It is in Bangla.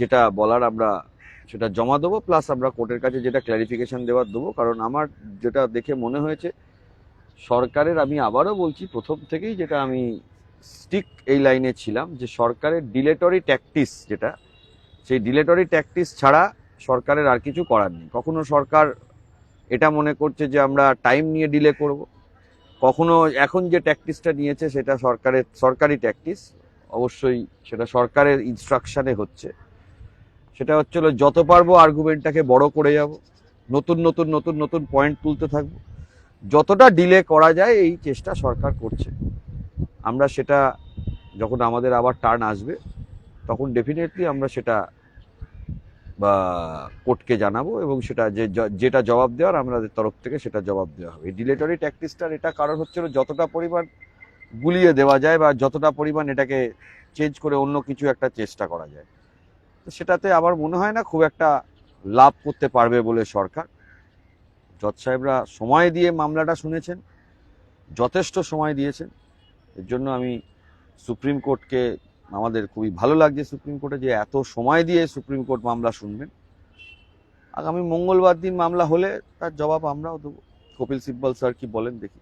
যেটা বলার আমরা সেটা জমা দেবো প্লাস আমরা কোর্টের কাছে যেটা ক্ল্যারিফিকেশান দেওয়ার দেবো। কারণ আমার যেটা দেখে মনে হয়েছে, সরকারের আমি আবারও বলছি, প্রথম থেকেই যেটা আমি স্টিক এই লাইনে ছিলাম, যে সরকারের ডিলেটরি ট্যাকটিস যেটা, সেই ডিলেটরি ট্যাকটিস ছাড়া সরকারের আর কিছু করার নেই। কখনো সরকার এটা মনে করছে যে আমরা টাইম নিয়ে ডিলে করব, কখনো এখন যে ট্যাকটিসটা নিয়েছে সেটা সরকারের, সরকারি ট্যাকটিস অবশ্যই সেটা সরকারের ইনস্ট্রাকশানে হচ্ছে। সেটা হচ্ছে হলো যত পারব আর্গুমেন্টটাকে বড় করে যাব, নতুন নতুন নতুন নতুন পয়েন্ট তুলতে থাকব। যতটা ডিলে করা যায়, এই চেষ্টা সরকার করছে। আমরা সেটা যখন আমাদের আবার টার্ন আসবে, তখন ডেফিনেটলি আমরা সেটা বা কোর্টকে জানাব এবং সেটা যে যেটা জবাব দেওয়ার আমাদের তরফ থেকে সেটা জবাব দেওয়া হবে। এই ডিলেটরি ট্যাকটিসটার এটা কারণ হচ্ছে যতটা পরিমাণ গুলিয়ে দেওয়া যায় বা যতটা পরিমাণ এটাকে চেঞ্জ করে অন্য কিছু একটা চেষ্টা করা যায়। তো সেটাতে আমার মনে হয় না খুব একটা লাভ করতে পারবে বলে সরকার। জজ সাহেবরা সময় দিয়ে মামলাটা শুনেছেন, যথেষ্ট সময় দিয়েছেন। এর জন্য আমি সুপ্রিম কোর্টকে, আমাদের খুবই ভালো লাগছে সুপ্রিম কোর্টে যে এত সময় দিয়ে সুপ্রিম কোর্ট মামলা শুনবেন। আগামী মঙ্গলবার দিন মামলা হলে তার জবাব আমরাও দেবো। কপিল সিব্বল স্যার কি বলেন দেখি।